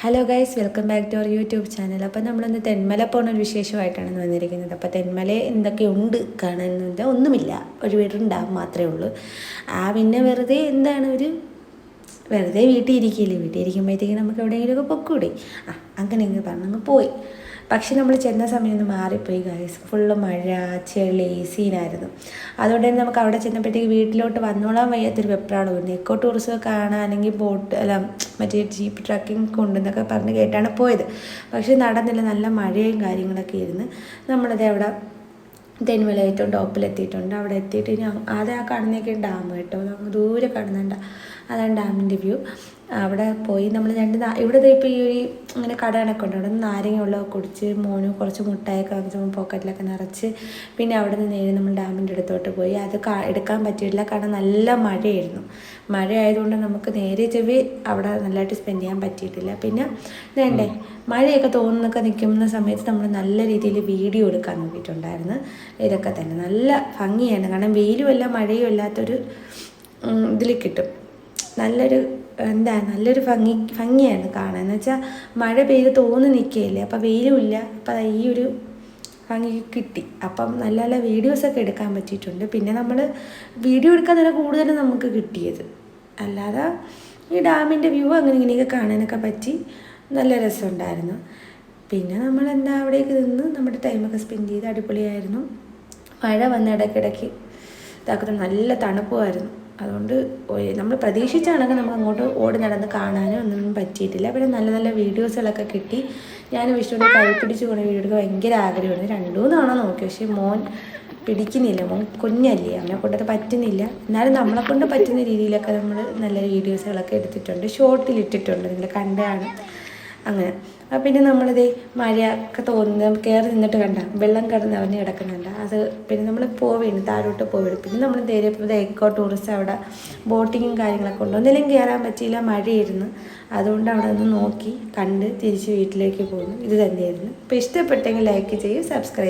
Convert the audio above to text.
Hello guys welcome back to our YouTube channel അപ്പോൾ നമ്മളിന്ന് തെന്മല പോകുന്ന ഒരു വിശേഷമായിട്ടാണ് വന്നിരിക്കുന്നത്. അപ്പോൾ തെന്മല എന്തൊക്കെയുണ്ട് കാണാനുണ്ട് ഒന്നുമില്ല. ഒരു വീടുണ്ടാവും മാത്രമേ ഉള്ളൂ. ആ പിന്നെ വെറുതെ എന്താണ് ഒരു വെറുതെ വീട്ടിൽ ഇരിക്കില്ലേ വീട്ടിൽ ഇരിക്കുമ്പോഴത്തേക്കും നമുക്ക് എവിടെയെങ്കിലുമൊക്കെ പൊക്കൂടെ. ആ അങ്ങനെ ഇങ്ങനെ പറഞ്ഞങ്ങ് പോയി. പക്ഷെ നമ്മൾ ചെന്ന സമയം മാറിപ്പോയി ഗൈസ് ഫുള്ള് മഴ ചെളി സീനായിരുന്നു അതുകൊണ്ട് തന്നെ നമുക്ക് അവിടെ ചെന്നപ്പോഴത്തേക്ക് വീട്ടിലോട്ട് വന്നോളാൻ വയ്യാത്തൊരു വെപ്രാണ് പോയിരുന്നു എക്കോ ടൂറിസം കാണാനെങ്കിൽ ബോട്ട് അല്ല മറ്റേ ജീപ്പ് ട്രക്കിംഗ് കൊണ്ടെന്നൊക്കെ പറഞ്ഞ് കേട്ടാണ് പോയത്. പക്ഷെ നടന്നില്ല. നല്ല മഴയും കാര്യങ്ങളൊക്കെ ഇരുന്ന് നമ്മളത് അവിടെ തെന്മല ഏറ്റവും ടോപ്പിലെത്തിയിട്ടുണ്ട് അവിടെ എത്തിയിട്ട് ഇനി ആദ്യം ആ കാണുന്നതൊക്കെ ഡാം കേട്ടോ. ദൂരെ കാണുന്നുണ്ട് അതാണ് ഡാമിന്റെ വ്യൂ. അവിടെ പോയി നമ്മൾ രണ്ട് ഇവിടെ ഇപ്പോൾ ഈ ഒരു ഇങ്ങനെ കടകളൊക്കെ ഉണ്ട്. അവിടെ നിന്ന് നാരങ്ങ വെള്ളമൊക്കെ കുടിച്ച് മോന് കുറച്ച് മുട്ടായൊക്കെ വാങ്ങിച്ച് പോക്കറ്റിലൊക്കെ നിറച്ച് പിന്നെ അവിടെ നിന്ന് നേരെ നമ്മൾ ഡാമിന്റെ അടുത്തോട്ട് പോയി. അത് എടുക്കാൻ പറ്റിയിട്ടില്ല. കാരണം നല്ല മഴയായിരുന്നു. മഴ ആയതുകൊണ്ട് നമുക്ക് നേരെ ചെവി അവിടെ നല്ലതായിട്ട് സ്പെൻഡ് ചെയ്യാൻ പറ്റിയിട്ടില്ല. പിന്നെ വേണ്ടേ മഴയൊക്കെ തോന്നുന്നൊക്കെ നിൽക്കുന്ന സമയത്ത് നമ്മൾ നല്ല രീതിയിൽ വീഡിയോ എടുക്കാൻ നോക്കിയിട്ടുണ്ടായിരുന്നു. ഇതൊക്കെ തന്നെ. നല്ല ഭംഗിയാണ് കാരണം വെയിലും അല്ല മഴയും അല്ലാത്തൊരു ഇതിൽ കിട്ടും. നല്ലൊരു എന്താ നല്ലൊരു ഭംഗി ഭംഗിയായിരുന്നു കാണാൻ. എന്ന് വെച്ചാൽ മഴ പെയ്ത് തോന്നി നിൽക്കുകയില്ലേ അപ്പോൾ വെയിലുമില്ല അപ്പം ഈ ഒരു ഭംഗി കിട്ടി. അപ്പം നല്ല നല്ല വീഡിയോസൊക്കെ എടുക്കാൻ പറ്റിയിട്ടുണ്ട്. പിന്നെ നമ്മൾ വീഡിയോ എടുക്കാൻ തന്നെ കൂടുതലും നമുക്ക് കിട്ടിയത്. അല്ലാതെ ഈ ഡാമിന്റെ വ്യൂ അങ്ങനെ ഇങ്ങനെയൊക്കെ കാണാനൊക്കെ പറ്റി നല്ല രസമുണ്ടായിരുന്നു. പിന്നെ നമ്മൾ എന്താ അവിടേക്ക് നിന്ന് നമ്മുടെ ടൈമൊക്കെ സ്പെൻഡ് ചെയ്ത് അടിപൊളിയായിരുന്നു. മഴ വന്ന ഇടയ്ക്കിടയ്ക്ക് ഇതാക്കുന്നത് നല്ല തണുപ്പുമായിരുന്നു. അതുകൊണ്ട് നമ്മൾ പ്രതീക്ഷിച്ചാണെങ്കിൽ നമുക്ക് അങ്ങോട്ട് ഓടി നടന്ന് കാണാനോ ഒന്നും പറ്റിയിട്ടില്ല. പിന്നെ നല്ല നല്ല വീഡിയോസുകളൊക്കെ കിട്ടി. ഞാൻ വിഷ്ണുവിനെ കൈ പിടിച്ച് കൊണ്ട് വീഡിയോ എടുക്കാൻ ഭയങ്കര ആഗ്രഹമാണ് രണ്ടു തവണ നോക്കി. പക്ഷേ മോൻ പിടിക്കുന്നില്ല. മോൻ കുഞ്ഞല്ലേ. അവനെ കൊണ്ടത് പറ്റുന്നില്ല. എന്നാലും നമ്മളെ കൊണ്ട് പറ്റുന്ന രീതിയിലൊക്കെ നമ്മൾ നല്ല വീഡിയോസുകളൊക്കെ എടുത്തിട്ടുണ്ട്. ഷോർട്ടിൽ ഇട്ടിട്ടുണ്ട്. നിങ്ങൾ കണ്ടാണ്. അങ്ങനെ. അപ്പം പിന്നെ നമ്മളിത് മഴയൊക്കെ തോന്നുന്നത് കയറി നിന്നിട്ട് കണ്ട വെള്ളം കിടന്ന് അവന് കിടക്കുന്നുണ്ട് അത് പിന്നെ നമ്മൾ പോവുകയാണ് താഴോട്ട് പോവുകയാണ് പിന്നെ നമ്മൾ ധൈര്യപ്പോൾ എക്കോ ടൂറിസ്റ്റ് അവിടെ ബോട്ടിങ്ങും കാര്യങ്ങളൊക്കെ ഉണ്ട്. ഒന്നിലും കയറാൻ പറ്റിയില്ല മഴയായിരുന്നു. അതുകൊണ്ട് അവിടെ നിന്ന് നോക്കി കണ്ട് തിരിച്ച് വീട്ടിലേക്ക് പോകുന്നു ഇത് തന്നെയായിരുന്നു. അപ്പോൾ ഇഷ്ടപ്പെട്ടെങ്കിൽ ലൈക്ക് ചെയ്യും സബ്സ്ക്രൈബ്